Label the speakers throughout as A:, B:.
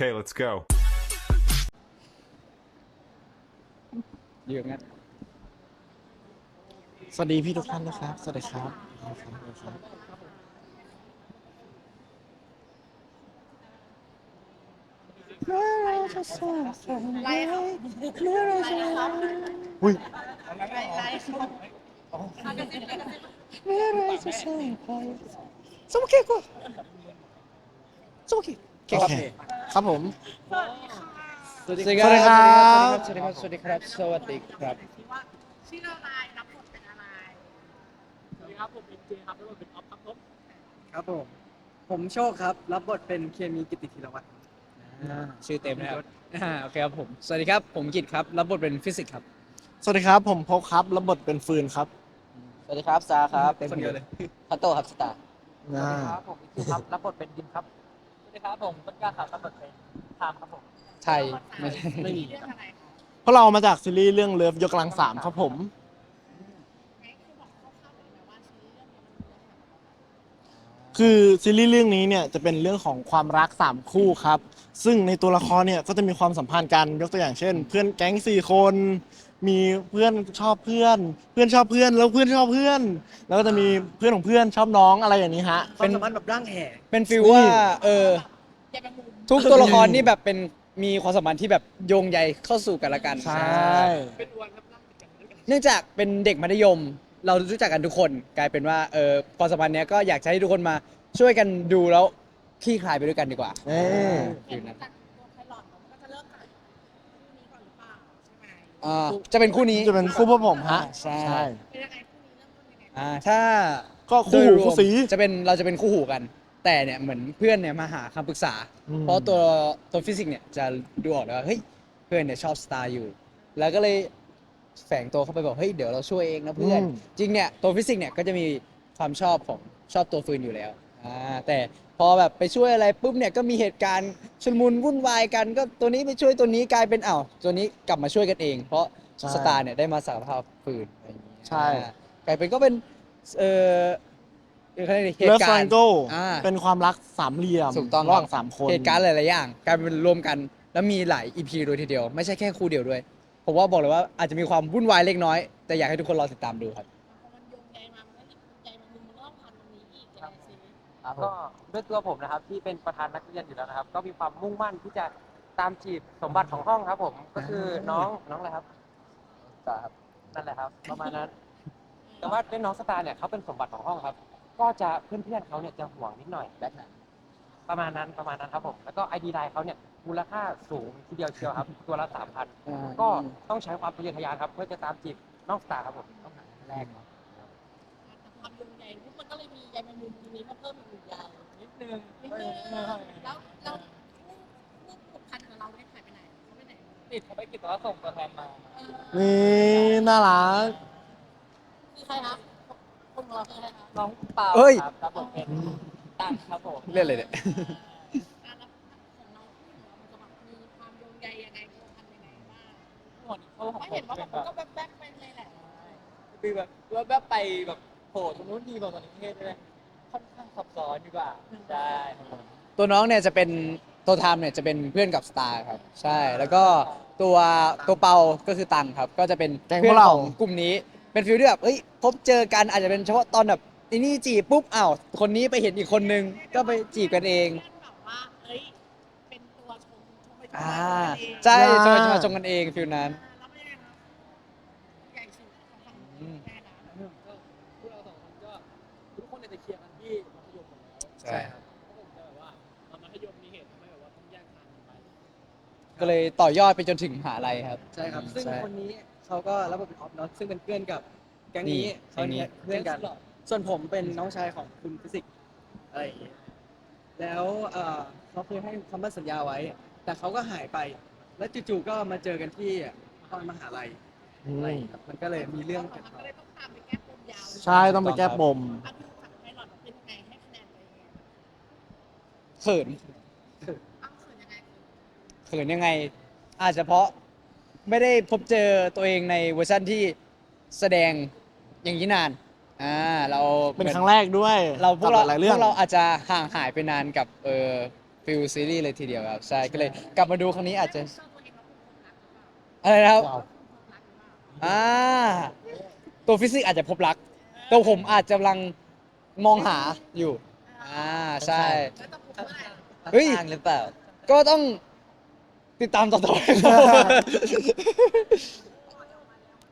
A: Okay, let's go.
B: อยู่อย่างนั้น
C: สวัสดีพี่ทุกท่านนะครับ สวัสดีครับสวัสดีครับ
D: ไล่เขา
C: อุ้ย
D: ไล่เขา
C: สมุกเกะกูสมุกเกะ
B: โอเค
C: ครับผม
B: สวัสดี
C: สวัสดีครับ
B: สวัสดีครับ สวัสดีครับ สวัสดีครับ
D: ว่าชื่ออะไรรับบทเป็นอะไร
E: ครับผมเป็นเจครับแล้วก็เป็นออฟครับผม
F: ครับผม ผมโชคครับ รับบทเป็นเคมีกิติธีรวัตร
B: ชื่อเต็มนะครับอ่าโอเคครับผม สวัสดีครับ ผมกิตครับ รับบทเป็นฟิสิกส์ครับ
C: สวัสดีครับ ผมพกครับรับบทเป็นฟืนครับ
G: สวัสดีครับซาครับ
F: คนเดียวเลย
G: พัตโตครับสตาร์
C: อ่า
E: ครับผมอิคิวครับรับบทเป็นดิมครับ สวัสดีครับผมต้นกล้าครับรับบทเป็นทามครับผม
B: ไทยไม่ใช่
D: ไม่มีเรื่องอะไรคะ
C: พวกเรามาจากซีรีส์เรื่องเลิฟยกกำลังสามครับผม
D: ไงคือบอกคร่าวๆเลยนะว่าชื่อเรื่องนี้มันเนื้อหาอะไร
C: คือซีรีส์เรื่องนี้เนี่ยจะเป็นเรื่องของความรักสามคู่ครับ ซึ่งในตัวละครเนี่ยก็จะมีความสัมพันธ์กันยกตัวอย่างเช่น เพื่อนแก๊งสี่คน มีเพื่อนชอบเพื่อน เพื่อนชอบเพื่อนแล้วเพื่อนชอบเพื่อน แล้วก็จะมีเพื่อนของเพื่อนชอบน้องอะไรอย่างนี้ฮะ
F: ความสัมพันธ์แบบร่างแห่
B: เป็นฟิลว่า เออ
D: ยายแมงมุม
B: ทุกตัวละครนี่แบบเป็นมีความสัมพันธ์ที่แบบโยงใยเข้าสู่กันและกัน
C: ใช่
E: เป็นอวนครับนั่งติดกันด้วยกัน
B: เนื่องจากเป็นเด็กมัธยม เรารู้จักกันทุกคนกลายเป็นว่าเออความสัมพันธ์เนี้ยก็อยากจะให้ทุกคนมาช่วยกันดูแล้วคลี่คลายไปด้วยกันดีกว่า
C: เอ้ย
D: เห็นจากตัวไพลอตเนอะมันก็จะเริ่มจากคู่นี้ก่อนหรือเปล่าใช่ไหม
B: อ่าจะเป็นคู่นี้
C: จะเป็นคู่พวกผมฮะ
B: ใช่
D: เป็นยังไงคู่นี้เริ่มต้นยังไง
B: อ่าถ้า
C: ก็คู่หู
B: โดยรวม
C: คู่สี
B: จะเป็นเราจะเป็นคู่หูกัน แต่เนี่ยเหมือนเพื่อนเนี่ยมาหาคำปรึกษา
C: อืม
B: เพราะตัวตัวฟิสิกส์เนี่ยจะดูออกเลยว่าเฮ้ยเพื่อนเนี่ยชอบสตาร์อยู่ แล้วก็เลย แฝงตัวเข้าไปบอกเฮ้ยเดี๋ยวเราช่วยเองนะเพื่อน
C: อืม
B: จริงเนี่ยตัวฟิสิกส์เนี่ยก็จะมีความชอบของชอบตัวฟืนอยู่แล้วอ่าแต่พอแบบไปช่วยอะไรปุ๊บเนี่ยก็มีเหตุการณ์ชุลมุนวุ่นวายกัน ก็ตัวนี้ไปช่วยตัวนี้กลายเป็นอ้าวตัวนี้กลับมาช่วยกันเอง เพราะ
C: ใช่
B: สตาร์เนี่ยได้มาสารภาพฟืนอะไรอย่างเงี้ย
C: ใช่
B: อ่ากลายเป็นก็เป็นเออเรียกอะไรดีเห
C: เลิฟ
B: ตุ
C: ฟ
B: กา
C: รั
B: ร
C: ง
B: ณ์
C: โก
B: อ่า
C: เป็นความรักสามเหลี่ยม
B: ถูกต้อง
C: ระหว่าง
B: ครับ
C: สามคน
B: เหตุการณ์หลาย ๆ อย่างกลายเป็นรวมกัน แล้วมีหลาย EP โดยทีเดียว ไม่ใช่แค่คู่เดียวด้วย ผมว่าบอกเลยว่าอาจจะมีความวุ่นวายเล็กน้อย แต่อยากให้ทุกคนรอติดตามดูครับ
D: พอมันโยงใยมา มันก็ใยแมงมุมมันก็ต้องพันตรงนี้อีกยังไงสิ
E: ก็ด้วยตัวผมนะครับที่เป็นประธานนักเรียนอยู่แล้วนะครับ ก็มีความมุ่งมั่นที่จะตามจีบสมบัติของห้องครับ ผมก็คือน้องน้องอะไรครับสตาร์ครับนั่นแหละครับประมาณนั้น แต่ว่าด้วยน้องสตาร์เนี่ยเขาเป็นสมบัติของห้องครับ ก็จะเพื่อนๆเขาเนี่ยจะห่วงนิดหน่อยแบบนั้นประมาณนั้นประมาณนั้นครับผมแล้วก็ไอดีไลน์เขาเนี่ย มูลค่าสูงทีเดียวเชียวครับ ตัวละสามพันก็ต้องใช้ความทะเยอทะยานครับ เพื่อจะตามจีบน้องสตาร์ครับผมต้องหาแรกครับ
D: แต่ความโยงใยปุ๊บมันก็เลยมีใยแมงมุมตรงนี้มาเพิ่มอีกหนึ่งใย
E: นิดนึง
D: นิดนึงแล้วแล้วผู้ผูกพันกับเราเนี่ยหายไปไหนเขาไปไหน
E: ติดเขาไปกิจแล้วส่งตัวแทนมา
D: เออ
C: นี่น่ารัก
D: คือใครคะคนของเราคือใครคะ
E: น้องเปา
B: เอ้ย
E: ครับรับบทเป็นตั้งครับผม
B: เล่นเลยเนี่ย
D: ว่าแบ
E: เป็
D: บ
E: น
D: มัน
E: แบบ
D: ก็แบบแบบไปเลยแหละ
E: คือแบบว่าแบบไปแบบโผล่ตรงนู้นดีกว่าตรงนี้เทศใช่ไหมค่อนข้างซับซ้อนดีกว่าใช่ครับผม
B: ตัวน้องเนี่ยจะเป็นตัวไทม์เนี่ยจะเป็นเพื่อนกับสตาร์ครับใช่แล้วก็ตัวตัวเปาก็คือตังครับ ก็จะเป็น
C: แก๊งพ
B: เพื่
C: ว
B: อกน
C: เรา
B: ของกลุ่มนี้เป็นฟิลที่แบบเอ้ยพบเจอกันอาจจะเป็นเฉพาะตอนแบบไอ้นี่จีบปุ๊บอ้าวคนนี้ไปเห็นอีกคนนึงก็ไปจีบกันเอง
D: แบบว่าเอ้ยเป็นตัวชมชมไปชม
B: อ่า
D: มาเอง
B: ใช่
C: อ่า
B: จะมาจะมาชงกันเองฟิลนั้น
D: แก็
E: เลยต่อยอ
B: ดไปจนถึงมหาลัยครับ
F: ใช่ครับ ซึ่ง
B: ใช่
F: คนนี้เขาก็รับบทเป็นออฟเนาะซึ่งเป็นเพื่อนกับแก๊งนี้
B: นี่
F: เขาเนี่ย
B: แก๊งนี้
F: เพื่อนกัน ส่วนผมเป็นน้องชายของคุณฟิสิกส์อะไรอย่างเงี้ยแล้วเอ่อเขาเคยให้คำมั่นสัญญาไว้ แต่เขาก็หายไป แล้วจู่ๆก็มาเจอกันที่ตอนมหาลัย
C: อื
F: อะไร
C: ม
F: อย่างเงี้ยครับมันก็เลยมีเรื่อง
D: มั
F: กันน
D: ก็
F: ต่อ
D: เลยต้องตามไปแก้ปมยาวเลย
C: ใช่ต้องไปแก้ปม
D: อะดูจากไพลอตเป็นยังไงให้คะแนนตัวเอง
B: เขิน
D: อ้าวเขินยังไง
B: เขินยังไง อาจจะเพราะไม่ได้พบเจอตัวเองในเวอร์ชันที่แสดงอย่างนี้นานอ่าเรา
C: เป็น
B: หมือ
C: ครั้งแรกด้วย
B: เราพวกเรา
C: บหลายๆ
B: พ
C: เรื่อง
B: วกเราอาจจะห่างหายไปนานกับเออฟิลซีรีส์เลยทีเดียวครับใช่ก็เลยกลับมาดูครั้งนี้อาจจะอะไรนะครับอ่าตัวฟิสิกส์อาจจะพบรัก ตัวผมอาจจะกำลังมองหาอยู่ อ่า ใช่เฮ้ย
G: ข้างหรือเปล่า
B: ก็ต้อง ติดตามต่อๆไป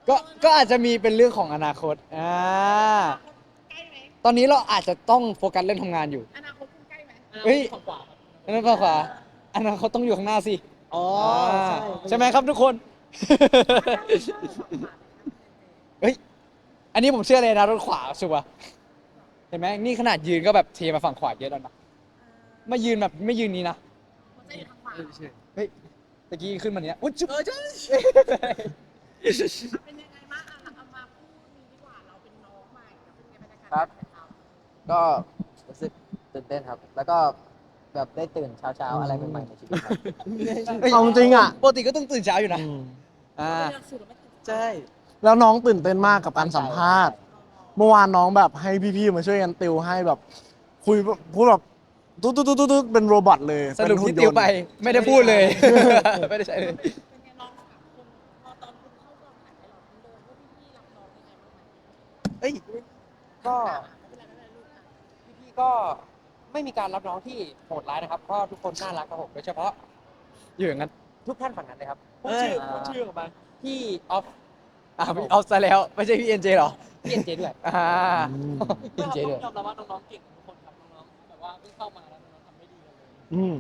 B: ก็ก็อาจจะมีเป็นเรื่องของอนาคตอ่า
D: ใกล้ไหม
B: ตอนนี้เราอาจจะต้องโฟกัสเรื่องทำงานอยู่
D: อนาคตคุณใกล้ไหม
B: เฮ้ยอันนั้นฝั่งขวาอันนั้นเขาต้องอยู่ข้างหน้าสิ
F: อ๋อ
B: อ่า
F: ใช่
B: ใช่ไหมครับทุกคน เฮ้ย อันนี้ผมเชื่อเลยนะรถขวาชัวร์เห็นไหมนี่ขนาดยืนก็แบบเทมาฝั่งขวาเยอะแล้วนะไม่ยืนแบบไม่ยืนนี้นะ
D: หัว ใจอยู่ทางขวา
F: เออใช่
B: เฮ้ยตะกี้ขึ้นมาเนี้ยอุ้ยจุ๊บ
F: เออใช่
D: เป็นยังไงบ้างอะเอามาพูดนี้ดีกว่าเราเป็นน้องใหม่แล้วเป็นไงบรรยากาศ
G: ครับ
D: การถ่ายทำ
G: ก็รู้สึกตื่นเต้นครับ แล้วก็แบบได้ตื่นเช้าๆ อะไรใหม่ๆในชีวิตครับ
C: เอาจริงอะ
B: ปกติก็ต้องตื่นเช้าอยู่นะ
C: อืม
B: อ่า
D: เลือกสูตรแล้วไม่ตื่น
F: ใช่
C: แล้วน้องตื่นเต้นมากกับการสัมภาษณ์ เมื่อวานน้องแบบให้พี่ๆมาช่วยกันติวให้แบบ คุยแบบพูดแบบ ตุ๊ดตุ๊ดตุ๊ดตุ๊ดเป็นโรบอทเลย
B: สรุป
C: เป็นหุ่
B: ที่
C: นย
B: ติวน
C: ต์
B: ไปไม่ได้พูดเลย ไม่ได้ใช้เลย
D: เป็นไงลองถามคนพอตอนคุณเข้ากองถ่ายไปเราคุณเดินว่าพี่ๆรับน้องยังไงบ้างไหม
B: เอ้ย
E: ก็
D: ไม่เป็นไรไม่เป็นไรลูกอะ
E: พี่ๆก็ไม่มีการรับน้องที่โหดร้ายนะครับเพราะทุกคนน่ารักครับผมโดยเฉพาะ
B: อยู่อย่างนั้น
E: ทุกท่านฝั่งนั้นเลยครับ
F: พูดชื่อพูดชื่อออกมา
E: พี่ออฟ
B: อ่าพี่เอาซะแล้ว ไม่ใช่พี่เอ็นเจหรอ
E: พี่เอ็นเจด้วย
B: อ่า
C: อืม
B: เอ็นเจด้วย
F: ยอมรับว่าน้องๆเก่งทุ ว่าเพิ่งเข้ามาแล้วน้องๆทำไม่ดีเลย
C: อืม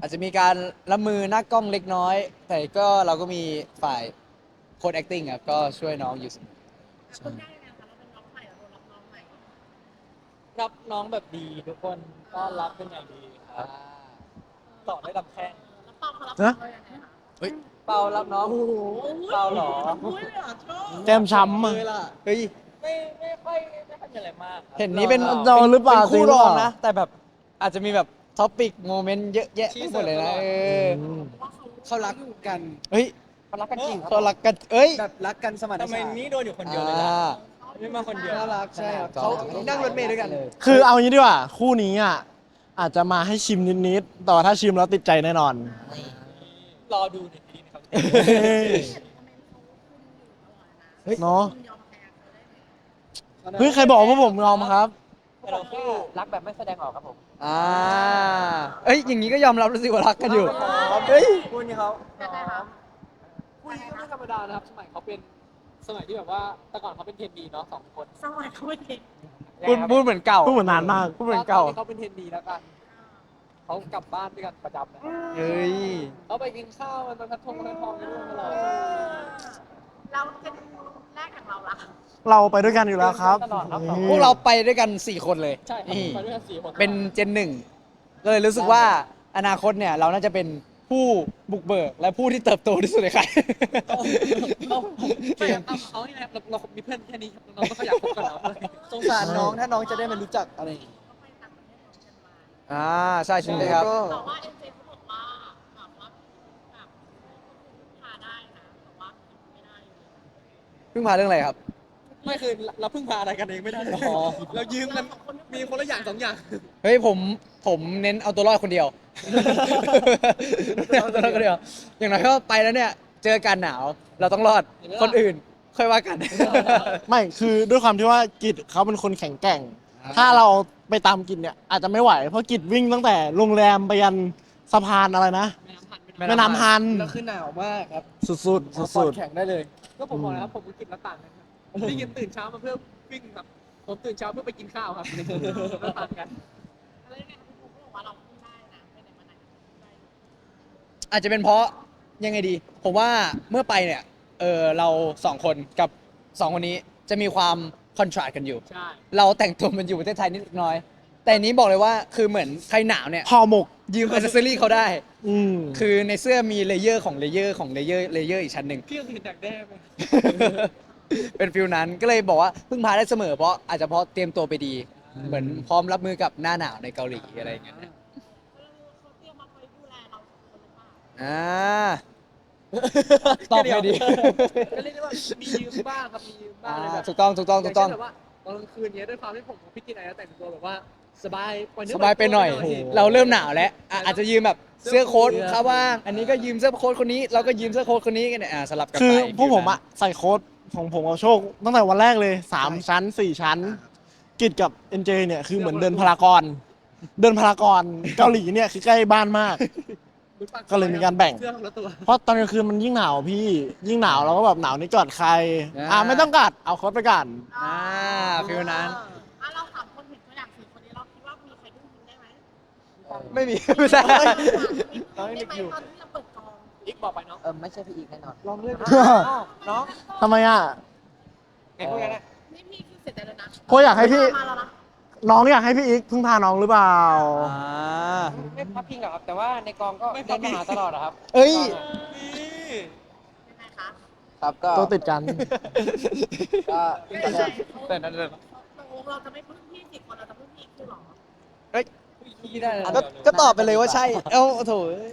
B: อาจจะมีการละมือหน้ากล้องเล็กน้อย แต่ก็เราก็มีฝ่ายโค้ด acting ครับก็ช่วยน้องอยู่เสมอ
D: คุณได้ยังไงคะเราเป็นน้องใหม่เราโดนรับน้องใหม่
F: รับน้องแบบดีทุกคนต้อนรับเป็นอย่างดีครับต่อได้ลำแข้ง
D: แล้วเปาเขารับน้องเรายังไงคะ
F: เปารับน้อง เปาเหรอ
D: อุ้ยเลยเหรอชอบ
C: แก้มช้ำอะ
F: เลยล่ะ
B: เฮ้ย
F: ไม่ไม่ค่อยไม่ค่อยมีอะไรมากครับ
B: เห็นนี้เป็น
C: เราหรือเปล่า
B: ป็นคู่
C: จริงหรื
B: ร
C: อ
B: อ
C: เป
B: ง
C: ล่า
B: นะ แต่แบบอาจจะมีแบบท็อปิกโมเมนต์เยอะแยะไปหมดเลยนะเออ
C: อืม
D: ว่าเขา
F: เขารักกัน
B: เฮ้ย
E: เขารักกันจริงครับ
B: เขารักกันเอ้ย
F: แบบรักกันสมัยทำไมนี่โดนอยู่คนเดียวเลย
B: อ่า
F: ล่ะไม่มาคนเดียวน่ารักใช่ครับเขานั่งรถเมล์ด้วยกัน
C: คือเอางี้ดีกว่า คู่นี้อะอาจจะมาให้ชิมนิดๆแต่ว่าถ้าชิมแล้วติดใจแน่นอน
F: รอดูในทีนะครับ
C: เนาะ
D: คุณยอมแพ้ เขาได้ไหม
C: เฮ้ยใครบอกว่าผมยอมครับ
E: แต่เราแค่รักแบบไม่แสดงออกครับผม
B: อ่า เอ้ยอย่างนี้ก็ยอมรับแล้วสิว่ารักกันอยู่ เฮ้ย
F: คุณเขา
D: ยังไงคะ
F: คู่นี้ก็ไม่ธรรมดานะครับ สมัยเขาเป็นสมัยที่แบบว่าแต่ก่อนเขาเป็นเทนดีเนาะสองคน
D: สมัยเขาไม่เด็ก
B: พูดพูดเหมือนเก่า
C: พูดเหมือนนานมาก
B: พูดเหมือนเก่า
F: ตที่เขาเป็นเทนดีแล้วกันเขากลับบ้านด้วยกันประจำนะครับ
B: เฮ้ย
F: เขาไปกินข้าวมันตอนพัดทงพัดทองกันด้วยตลอด
D: เราเป็นแรกของเราละ
C: เราไปด้วยกันอยู่แล้วครับ
E: ตลอดครับ
C: นี่
B: พวกเราไปด้วยกัน 4 คนเลย
F: ใช่ครับ
B: นี่
F: ไปด้วยกันสี่คน
B: เป็นเจนหนึ่งก็เลยรู้สึกว่าอนาคตเนี่ย เราน่าจะเป็นผู้บุกเบิก และผู้ที่เติบโตที่สุดในค่าย
F: เอาไม่ครับเอาเอานี่นะครับเราเรามีเพื่อนแค่นี้ครับน้องๆก็เขาอยากคบกับเราสงสารน้องถ้าน้องจะได้มารู้จักอะไรอย่างงี้
D: เขาไปต่างประเทศกันมา
B: อ่า ใช่ใช่เลยครับ
D: แต่ว่าเอ็นเจเขาบอกว่าแบบว่าแบบพาได้นะแต่ว่าไม่ได้อยู่
B: เพิ่งมาเรื่องอะไรครับ
F: ไม่คือเราเพิ่งพาอะไรกันเองไม่ได้หรอเรายืมกันมีคนละอย่างสองอย่าง
B: เฮ้ยผมผมเน้นเอาตัวรอดคนเดียว เอาตัวรอดคนเดียว อย่างน้อยก็ไปแล้วเนี่ย เจอกันหนาวเราต้องรอด
F: เห็นไหมล่ะ
B: คนอื่น ค่อยว่ากัน
C: ไม่คือด้วยความที่ว่ากิจเขาเป็นคนแข็งแกร่ง ถ้าเราไปตามกิจเนี่ยอาจจะไม่ไหว เพราะกิจวิ่งตั้งแต่โรงแรมไปยันสะพานอะไรนะ
F: แม่
C: แม่
F: น้ำพัน
C: น้ำฮัน
F: แล้วคือหนาวมากครับ
C: สุดๆสุด
F: แข่งได้เลย ก็ผมบอกนะครับผมก็กินแล้วต่างกันครับพี่กินตื่นเช้ามาเพื่อวิ่งครับ ผมตื่นเช้าเพื่อไปกินข้าวครับแล้วต่างกัน
D: แล้วยังไงคุณครูเขาบอกว่าเราพูดได้นะไปไหนมาไหนพูดได้
B: อาจจะเป็นเพราะยังไงดี ผมว่าเมื่อไปเนี่ยเออเราสองคนกับสองคนนี้จะมีความคอนทราสต์กันอยู่
F: ใช่
B: เราแต่งตัวมันอยู่ประเทศไทยนิดน้อย แต่อันนี้บอกเลยว่าคือเหมือนใครหนาวเนี่ย
C: ๆห่อหมก
B: ยืมอัซเซอรี่เขาได้
C: อืม
B: คือในเสื้อมีเลเยอร์ของเลเยอร์ของเลเยอร์เลเยอร์อีกชั้นหนึ่ง
F: พี่ก็เห็นดักแด้ไหม
B: เป็นฟิลนั้นก็เลยบอกว่าพึ่งพาได้เสมอเพราะอาจจะเพราะเตรียมตัวไปดี
C: อืม
B: เหมือนพร้อมรับมือกับหน้าหนาวในเกาหลีอะไรอย่างเงี้ยนะ
D: เออเขาเตรียมมาคอยดูแลเราสองคนหรือเปล่า
B: อ่าตอบไม่ดี
F: ก็เรียกได้ว่ามียืมบ้างครับมียืมบ้าง
B: อ่า
F: เลยแบบ
B: ถูกต้องถูกต้องถูกต้อง
F: ย่าเช่นแบบว่าตอนกลางคืนเนี้ยด้วยความที่ผมกับพี่กินอะไรแต่งตัวแบบว่า สบายปล่อนื้
B: สบายไปหน่อย
F: ปล่ตัว
B: เราเริ่มหนาวแล้วอะอาจจะยืมแบบเสื้อโค้ท
F: เสื้อ
B: เขาบ้างอันนี้ก็ยืมเสื้อโค้ทคนนี้ เราก็ยืมเสื้อโค้ทคนนี้กันเนี่ยอะสลับกัน
C: คือ
B: ไป
C: พวกผมอะใส่โค้ดของผมกับโชค ตั้งแต่วันแรกเลยสามชั้นสี่ชั้น กิจกับ NJ เนี่ยคือเหมือนเดินพารากอน เดินพารากอนเกาหลีเนี่ยคือใกล้บ้านมาก
F: หมือนป
C: ก็เลยมีการแบ่ง
F: เสื้อของละตัว
C: เพราะตอนกลางคืนมันยิ่งหนาวพี่ยิ่งหนาวเราก็แบบหนาวนี่กอดใครอ่าไม่ต้องกัดเอาโค้ดไปกัน
B: อ่าฟิลนั้น
D: อะเไม่
B: มี ไม่ใช่
F: น้องยังเด็กอยู่
D: ตอนที่เราเปิดกอง
F: อีกบอกไปเนาะ
G: เออไม่ใช่พี่อีกแน่นอน
F: ลองเลือกดู
E: น้อง
C: ทำไมอะ
E: ไงพวกนั้นอะ
D: นี่พี่คือเสียใจแล้วนะ
C: เพราะอยากให้พี่
D: มาแล้วนะ
C: น้องอยากให้พี่อีกพึ่งพาน้องหรือเปล่า
B: อ่า
E: ไม่พับพิงหรอกครับ แต่ว่าในกองก็เดินมาหาตลอดอะครับ
B: เอ้ย
D: ยังไงคะ
G: ครับก็
C: ตัวติดกัน
G: ก็
D: ยังไง
B: แต่นั่นเลย
D: ตกลงเราจะไม่พึ่งพี่สี่คนเราจะพึ่งพี่คือหรอ
E: พี่ได้เลย
B: ก็ก็ตอบไปเลยว่าใช่ เอ้าโถเอ้ย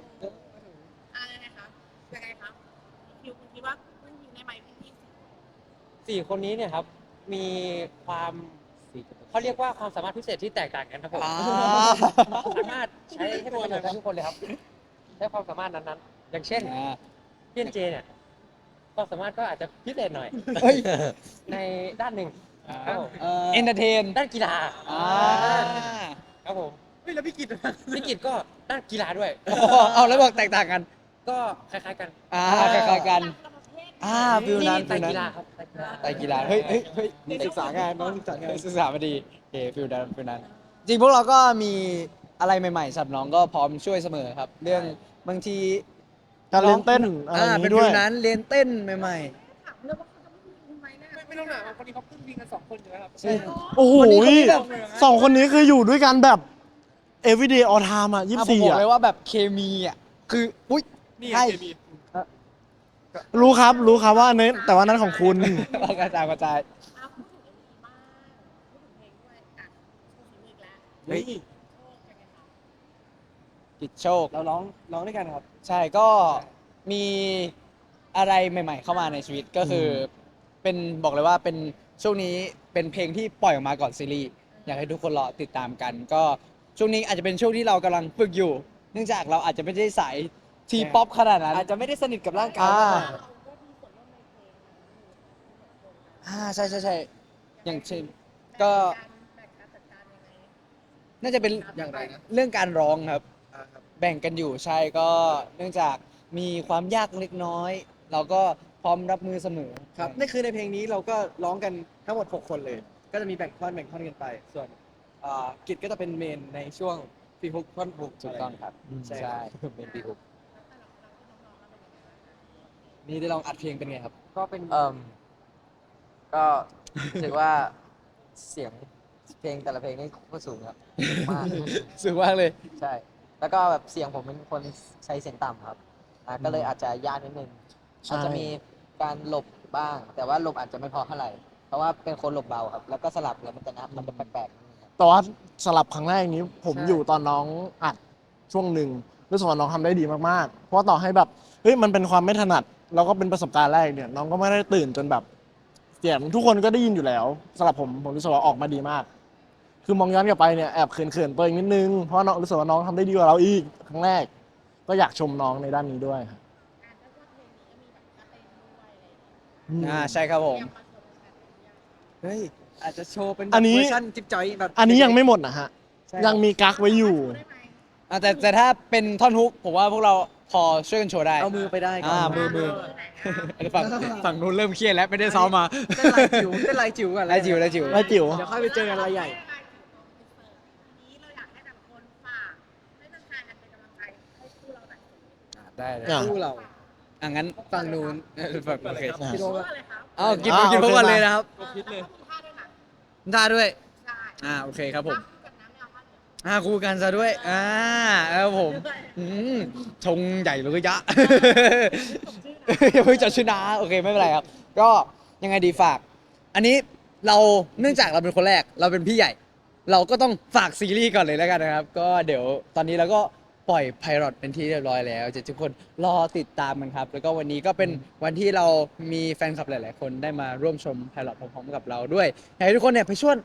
D: อะยังไงคะยังไงคะคิวคุณคิดว่าพึ่งยิงได้ไหมพี่สี่
E: สี่คนนี้เนี่ยครับ มีความเขาเรียกว่าความสามารถพิเศษที่แตกต่างกันครับผม
B: อ่า
E: สามารถใช้ให้เป็นประโยชน์ได้ทุกคนเลยครับใช้ความสามารถนั้นๆ อย่างเช่น
B: อ่า
E: พี่เอ็นเจเนี่ยความสามารถก็อาจจะพิเศษหน่อย
B: เฮ้ย
E: ในด้านหนึ่งครับผม
B: เอนเตอร์เทน
E: ด้านกีฬา
B: อ่า
E: ครับผม
F: เฮ้ยแล้วพี่กิต
E: พี่กิจก็ด้านกีฬาด้วย
B: เอาแล้วบอกแตกต่างกัน
E: ก็คล้ายๆกัน
B: อ่าคล้ายๆกัน อ่าฟิลนั้น
E: ไตร
B: ฟิลนั้น
E: กีฬาครับไตรกีฬา
B: ไตรกีฬาเฮ้ยเฮ้ยเฮ้ย
F: นี่ศึกษางานน้องศึกษางาน
B: ศึกษามาดีโอเคฟิลนั้นฟิลนั้น จริงพวกเราก็มีอะไรใหม่ๆสำหรับน้องก็พร้อมช่วยเสมอครับ เรื่องบางที
C: การเล่นเต้นอะไรอย่าง
B: เป็น
C: นี้ด้
B: ฟิ
C: วย
B: ลนั้นเรียนเต้นใหม่
D: ถามเลยว่าเขาจะพึ่งยิงไหมเนี่ย
F: ไม่ต้องถามคนนี้เขาพึ่งยิงกันสองคนอยู่แล้วครับ
B: ๆใช่
C: โอ้โห
B: วันนี้เขามีแบบ
C: สองคนนี้คืออยู่ด้วยกันแบบ everyday all time อะยี่
B: อะ
C: สิบ
B: ผม
C: สี่
B: บอก
C: อะ
B: เลยว่าแบบเคมีอะคืออุ้ย
F: นี่
B: ใช่
F: เคมี
C: รู้ครับ รู้ครับว่าอันนี้แต่ว่านั้นของคุณ
B: เอากระจายกระจาย
D: อะพูดถึงอันนี้บ้างพูดถึงเพลงด้วยอะพูดถึงอีกแล้ว
F: เฮ้ย
D: โชคยังไงคะ
B: กิจโชค
F: เราร้องร้องด้วยกันครับ
B: ใช่ก็มีอะไรใหม่ ๆ เข้ามาในชีวิตก็คืออเป็นบอกเลยว่าเป็นช่วงนี้เป็นเพลงที่ปล่อยออกมาก่อนซีรีส์อยากให้ทุกคนรอติดตามกัน ก็ ช่วงนี้อาจจะเป็นช่วงที่เรากำลังฝึกอยู่ เนื่องจากเราอาจจะไม่ได้สายทีป๊อปขนาดนั้น
F: อาจจะไม่ได้สนิทกับร่างกาย
B: อ่า
F: มาก
D: เราก็มีส่วนร่วมในเพลงนะ
B: อ่าใช่ใช่ใช่อย่างเช่น ก็
D: แบ่งการจัดการยังไง
B: น่าจะเป็น
F: อย่างไรนะ
B: เรื่องการร้องครับ
F: อ่าครับ
B: แบ่งกันอยู่ใช่ก็เนื่องจากมีความยากเล็กน้อย เราก็พร้อมรับมือเสมอ
F: ครับนี่คือในเพลงนี้เราก็ร้องกันทั้งหมด 6 คนเลย ก็จะมีแบ่งท่อนแบ่งท่อนกันไป ส่วน อ่ากิจก็จะเป็นเมนในช่วงฟีฮุกท่อนฮุก
B: ถูกต้องครับ
F: ใช่
B: ใช่เป็นปีอุก
F: นี่ได้ลองอัดเพลงเป็นไงครับ
E: ก็เป็น
G: เอ่มก็รู้สึกว่าเสียงเพลงแต่ละเพลงนี่โคตรสูงครับมาก
B: สึกว่ากเลย
G: ใช่ แล้วก็แบบเสียงผมเป็นคนใช้เสียงต่ำครับอ่าก็เลยอาจจะยากนิดนึง
C: ใช่
G: อาจจะมีการหลบบ้าง แต่ว่าหลบอาจจะไม่พอเท่าไหร่ เพราะว่าเป็นคนหลบเบาครับ แล้วก็สลับแล้วมันจะนับมันจะแปลกๆนิดนึงครับ
C: แต่ว่าสลับครั้งแรกนี้ ผม
F: ใช่
C: อยู่ตอนน้องอัดช่วงหนึ่งรู้สึกว่าน้องทำได้ดีมากๆ เพราะว่าต่อให้แบบเฮ้ยมันเป็นความไม่ถนัดแล้วก็เป็นประสบการณ์แรกเนี่ยน้องก็ไม่ได้ตื่นจนแบบเสียงทุกคนก็ได้ยินอยู่แล้วสำหรับผมผมรู้สึกว่าออกมาดีมาก คือมองย้อนกลับไปเนี่ยแอบเขินๆตัวเองนิดนึงเพราะว่าน้องรู้สึกว่าน้องทำได้ดีกว่าเราอีกครั้งแรก ก็อยากชมน้องในด้านนี้ด้วยครับ
D: อ่านแล้วก็เพลงนี้ก็มีแบบท่าเต้นด้วยอะไรอย่างเงี้ย
B: อ่าใช่ครับผม
D: เตรียมมาโชว์แฟนๆหรือยัง
F: เฮ้ย อาจจะโชว์เป็น
C: อันนี้
F: เวอร์ชันจิ๊บจอยแบบ
C: อันนี้ยังไม่หมดนะฮะ
F: ใช่
C: ยังมีกักไว้อยู่
D: ได้ไหม
B: อ่าแต่แต่ถ้าเป็นท่อนฮุกผมว่าพวกเราพอช่วยกันโชว์ได้
F: เอามือไปได้ก่อน
B: อ่า มือมือ
D: ไหนอะ
B: ฝั่งฝั่งนู้นเริ่มเครียดแล้วไม่ได้ซ้อมมา
F: เต้นลายจิ๋วเต้นลายจิ๋วก่อน
B: ไล่จิ๋วไล่จิ๋ว
C: ไล่จิ๋ว
F: เดี๋ยวค่อยไปเจอกันรายใหญ่
D: ทีนี้เราอยากให้แต่ละคนฝากให้แฟนๆเป็นกำลังใจให้คู่เราหน่อย
B: ได้เลย
C: อะ
F: คู่เรา
B: อะงั้นฝั่งนู้นเออฝั่งโอเค
C: อะ
F: พี่โด
D: คู่
F: ก็
D: อะไรครับ
B: อ้าวกิน
C: อ่า
B: กินพวก
C: โอเค
B: กัน
C: มา
B: เลยนะครับ
D: เออแล้ว ก็มีท่าด้วยนะ
B: ท่าด้วย
D: ใช่
B: อ่าโอเคครับผม
D: ท่าคู่กันนะไม่เอาท่าเดียว
B: อ่าคู่กันซะด้วย อ่าครับผมอืมชงใหญ่เลยยะอย่าเพิ่งจดชื่อนะโอเคไม่เป็นไรครับ ก็ยังไงดีฝาก อันนี้เราเนื่องจากเราเป็นคนแรก เราเป็นพี่ใหญ่ เราก็ต้องฝากซีรีส์ก่อนเลยแล้วกันนะครับ ก็เดี๋ยวตอนนี้เราก็ ปล่อยไพรอตเป็นที่เรียบร้อยแล้วจะทุกคนรอติดตามกันครับ แล้วก็วันนี้ก็เป็นวันที่เรามีแฟนคลับหลาย ๆ คนได้มาร่วมชมไพรอตพร้อม ๆ กับเราด้วยอยากให้ทุกคนเนี่ยไปช่วย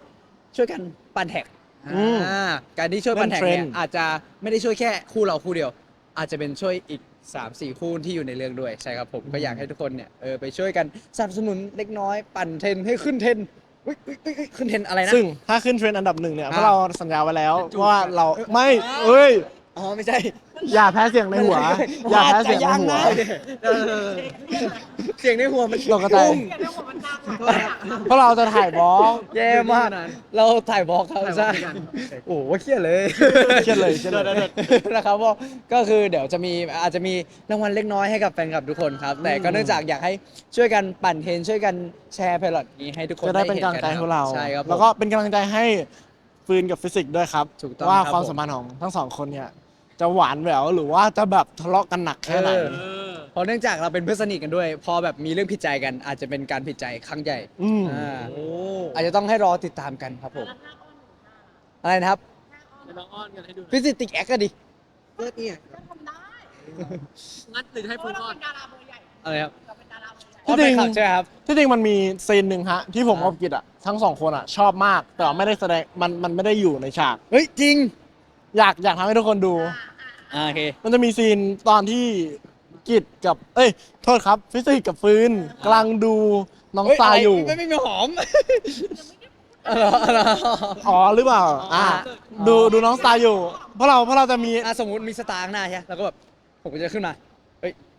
B: ช่วยกันปั่นแท็ก
C: อืม
B: อ่าการที่ช่วยปั่นแท็ก
C: เล่
B: เนี่ย
C: นเทรนด์
B: อาจจะไม่ได้ช่วยแค่คู่เราคู่เดียว อาจจะเป็นช่วยอีก 3 4 คู่ที่อยู่ในเรื่องด้วยใช่ครับผมก็อยากให้ทุกคนเนี่ยเออไปช่วยกันสนับสนุนเล็กน้อยปั่นเทรนให้ขึ้นเทรนอุ๊ยอุ๊ยอุ๊ยอุ๊ยขึ้นเทรนอะไรนะ
C: ซึ่งถ้าขึ้นเทรนด์อันดับหนึ่งเนี่ย
B: อะ
C: เพราะเราสัญญาไว้แล้ว
B: จูบ
C: ว่า
B: กัน
C: เราไม่เอ้ย
B: อ๋อไม่ใช่
C: อย่าแพ้เสียงในหัว อย่าแพ้เสียงในหัว
B: เออเสียงในหัวมัน
C: ตกใจ
B: ปุ้ง
D: เดี๋ยวเรื่องของมันดังอะ
C: เพราะเราจะถ่ายบล็อก
B: แย่มาก เราถ่ายบล็อกครับ
F: ถ่ายบล็อก
B: ใช่
F: ด้วยกัน
B: โอ้โหเครียดเลย
C: เครียดเลยเครียดเลย
B: นะครับว่าก็คือเดี๋ยวจะมีอาจจะมีรางวัลเล็กน้อยให้กับแฟนคลับทุกคนครับ แต่ก็เนื่องจากอยากให้ช่วยกันปั่นเทรนช่วยกันแชร์เพลอตนี้ให้ทุกคน
C: จะได้เป็นกำลังใจ
B: ห็
C: ให้เรา
B: ใช่ครับผม
C: แล้วก็เป็นกำลังใจให้ฟืนกับฟิสิกส์ด้วยครับ
B: ถูกต้อง
C: ว่า
B: ครับ
C: ความ
B: ผม
C: สัมพันธ์ของทั้งสองคนเนี่ย จะหวานแหววหรือว่าจะแบบทะเลาะกันหนักแค่ไหน
B: เออ เพราะเนื่องจากเราเป็นเพื่อนสนิทกันด้วย พอแบบมีเรื่องผิดใจกัน อาจจะเป็นการผิดใจครั้งใหญ่
C: อืม
B: อ่าอาจจะต้องให้รอติดตามกันครับผม
D: แล้วถ้าอ้อนหนูค่ะ
B: อะไรนะครับ
D: ถ้าอ้อน
F: ลองอ้อนกันให้ดู
B: ฟิสิติกแอคก็ดิ
F: เพื่อเนี่ย
D: ก็ทำได้
F: งั้นหรือให้
D: เพ
F: ฟู
D: ราะเรา
F: อ้อน
D: เป็นดาราเบอร์ใหญ่
B: อะไรครับ
D: เราเป็นดาราเบอร์ใหญ่
B: อ๋อเป็นข่าวใช่ไหมครับ
C: ที่จริงมันมีซีนหนึ่งฮะ ที่ผม
B: อ่า
C: กับกิจอะทั้งสองคนอะ ชอบมาก แต่ว่าไม่ได้แสดงมันมันไม่ได้อยู่ในฉาก
B: เฮ้ยจริง
C: อยากอยากทำให้ทุกคนดู
B: อ่าโอเค
C: มันจะมีซีนตอนที่กิจกับ เอ้ย โทษครับ ฟิสิกส์กับฟืนกำลังดูน้อง
B: เฮ้
C: ทรายอยู่
B: ไม่ไม่มีหอมอ๋อเหรออ๋อเหรอ
C: อ๋อหรือเปล่า อ่า ดูดูน้องทรายอยู่ เพราะเราเพราะเราจะมี
B: อะสมมติมีสตาร์ข้างหน้าใช่ไหมแล้วก็แบบผมก็จะขึ้นมา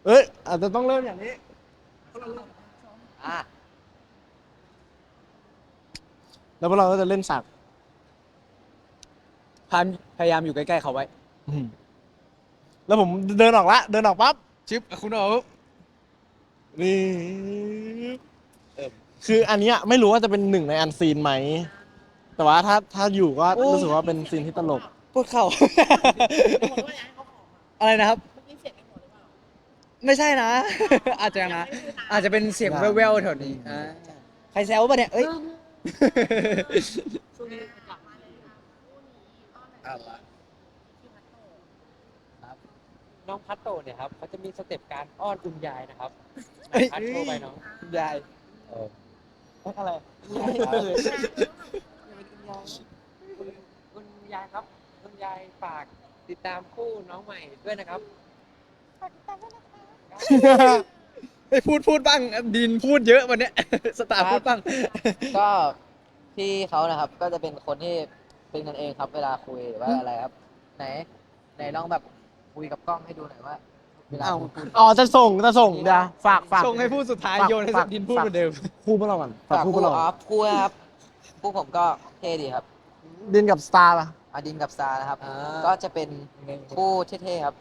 C: เอ้ยอาจจะต้องเริ่มอย่างนี้
G: อะ
C: แล้วพวกเราก็จะเล่นฉาก
B: พยายามพยายามอยู่ใกล้ๆเขาไว้
C: อืม แล้วผมเดินออกละ เดินออกปั๊บ
B: ชิปคุณเอา
C: นี่คืออันเนี้ยไม่รู้ว่าจะเป็นหนึ่งในอันซีนไหม แต่ว่าถ้าถ้าอยู่ก็รู้สึกว่าเป็นซีนที่ตลก
B: พูดเข้า
D: หัวด้วยอยากให้เขาขอมา
B: อะไรนะครับ
D: เมื่อกี้เสียงในหัวหรือเปล่า
B: ไม่ใช่นะ อาจจะนะ อาจจะเป็นเสียงแว่วๆแถวนี้อ่าใครแซวป่ะเนี่ย เอ้ย
D: ช่วงนี้กลับมาเลยค่ะคู่นี้อ้อนหน่อย
B: เอาละ
D: ที่พัดโต
E: น้องพัตโตเนี่ยครับเขาจะมีสเต็ปการอ้อนคุณยายนะครับ
B: เอ้ย
E: พัดโชว์ไปน้อง
B: ยาย
E: เออ
C: อะไร
E: คุณคุณยายครับ คุณยายฝากติดตามคู่น้องใหม่ด้วยนะครับ
B: ไอ้ยพูดพูดบ้างดินพูดเยอะวันเนี้ย สตาร์พูดบ้าง
G: ก็พี่เขานะครับก็จะเป็นคนที่เป็นกันเองครับเวลาคุยหรือว่าอะไรครับ ไหนไหนลองแบบ คุยกับกล้องให้ดูหน่อยว่า เวลา
B: เอ้า
G: พูดพูด
C: อ๋อจะส่งจะส่งเดี๋ยวฝากฝาก
B: ส่งให้พูดสุดท้าย
C: ฝาก
B: โยนให้
C: ฝาก
B: ดินพูดเหมือนเดิม
C: คู่พวกเราก่อนฝาก
G: ฝาก
C: คู่พว
G: คู่
C: กเรา
G: ออฟคู่นะครับคู่ผมก็เท่ดีครับ
C: ดินกับสตาร์ป่ะ
G: อาดินกับซานะครับ
B: อ่า
G: ก็จะเป็นคู่เท่ๆครับ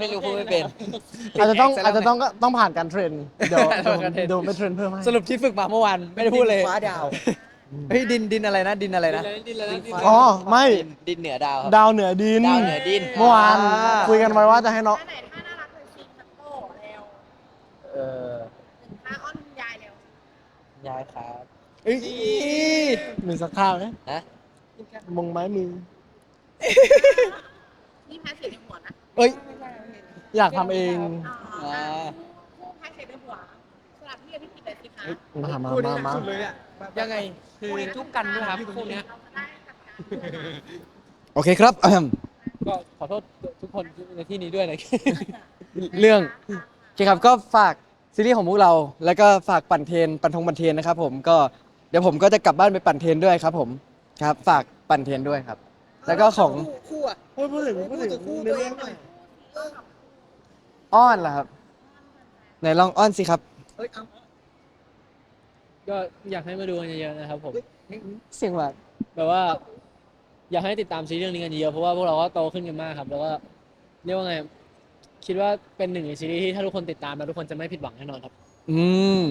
G: ไม่รู้พูดไม่เป็น
C: อาจจะต้อง
B: แอคซะ
C: อาจ
B: แล้ว
C: จะต้องก็ต้องผ่านการเทรนเดี๋ยว
B: ผ่านการเทรน
C: เดี๋ยวไปเทรนเพิ่มให้
B: สรุปที่ฝึกมาเมื่อวานไม่ได้พูดเลย
G: ฟ้าดาว
B: เฮ้ยดินดินอะไรนะดินอะไรนะ
F: ดินเลยนะดิน
C: อ๋อไม่
G: ดินดินเหนือดาวครับ
C: ดาวเหนือดิน
G: ดาวเหนือดิน
C: เมื่อวาน
B: อ่า
C: คุยกันไว้ว่าจะให้น้อง
D: ท่าไหนท่าน่ารักเลยซีนพัดโตเร็ว
G: เออ
D: หนึ่งท่าอ้อนคุณยายเร็วยา
G: ยครับ
B: เอ้ย
C: มีสักท่าไหม
G: นะ
C: มงไม้มือ
D: นี่แพ้เสียงในหัวนะ
B: เอ้ย
C: อยากทำเอง
D: อ๋อ
B: อ่า
D: คู่แพ้เสียงในหัว
C: มามา
B: พูด
C: มา
B: นี่
C: มา
B: สุดเลยอะ
E: ยังไง คือจุ๊บกันด้วยครับคู่เนี้ย
D: เราจะได้จัดการ
B: โอเคครับ
E: ก็ขอโทษทุกคนในที่นี้ด้วยนะ
B: เรื่องโอเคครับก็ฝากซีรีส์ของพวกเรา แล้วก็ฝากปั่นเทรนปั่นทงปั่นเทรนนะครับผมก็เดี๋ยวผมก็จะกลับบ้านไปปั่นเทรนด้วยครับ ผมครับ ฝากปั่นเทรนด้วยครับ แล้วก็ของ
F: คู่อะ
C: พูดพูดถึงพูดถึง
F: คู่
C: เนื้
F: ตัว
C: อ
F: เอ
C: เรื่องง
F: หน่อย
B: อ้อนเหรอครับไหนลองอ้อนสิครับ
F: เอ้ยเอา
A: ก็อยากให้มาดูกันเยอะๆนะครับผม
B: เสียงหวาน
A: แบบว่า อยากให้ติดตามซีรีส์เรื่องนี้กันเยอะๆเพราะว่าพวกเราก็โตขึ้นกันมากครับ แล้วก็เรียกว่าไง คิดว่าเป็นหนึ่งในซีรีส์ที่ถ้าทุกคนติดตามแล้วทุกคนจะไม่ผิดหวังแน่นอนครับ
B: อืม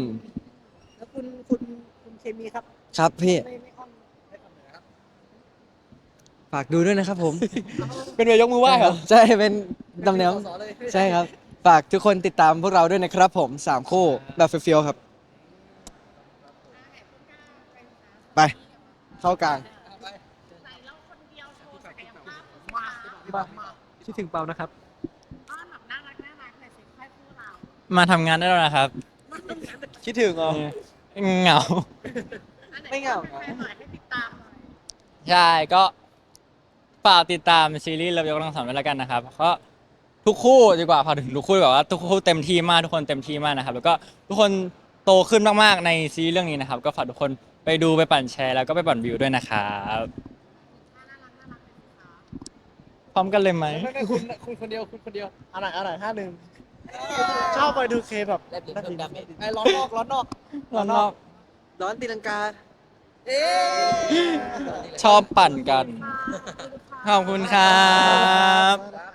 F: แล้วคุณคุณคุณเคมีครับ
B: ครับพี่
F: ไม่ไม่อ้อนไม่ทำเลยครับ
B: ฝากดูด้วยนะครับผม
E: เป็นเวรยกมือไหว้เหรอ
B: ใช่เป็นดำเนียง
F: สอเลย
B: ใช่ครับ ฝากทุกคนติดตามพวกเราด้วยนะครับผมสามคู่แบบเฟี้ยวๆครับ ไป เข้ากลาง
D: ใส่แล้วคนเดียวโชว์ศักยภาพของเรา
E: คิดถึงเปานะครับ
D: อ้อนแบบน่ารักน่ารักเลยสิให้คู่เรา
H: มาทำงานได้แล้วนะครับ
B: คิดถึงอ๋อ
H: เหงา
D: อันหน
B: ไม่เหงา
D: อ้อนแฟนๆหน่อยให้ติด
H: ใช่ก็ฝากติดตามซีรีส์เลิฟยกกำลังสามด้วยแล้วกันนะครับก็ทุกคู่ดีกว่าพอถึงทุกคู่แบบว่าทุกคู่เต็มที่มากทุกคนเต็มที่มากนะครับ แล้วก็ทุกคนโตขึ้นมากๆในซีรีส์เรื่องนี้นะครับ ก็ฝากทุกคน ไปดูไปปั่นแชร์แล้วก็ไปปั่นวิวด้วยนะครับพร้อมกันเลยไหม
B: คุณคุณคนเดียวคุณคนเดียว
C: อันไหนอันไหนห้าหนึ่งชอบไปดูเคแบบ
G: แลบลิ้นเพิ่มดาเมจ
B: ไอ้ร้อนนอกร้อนนอก
H: ร้อนนอก
F: ร้อนตีลังกา
H: ชอบปั่นกันขอบคุณครับ
B: ได้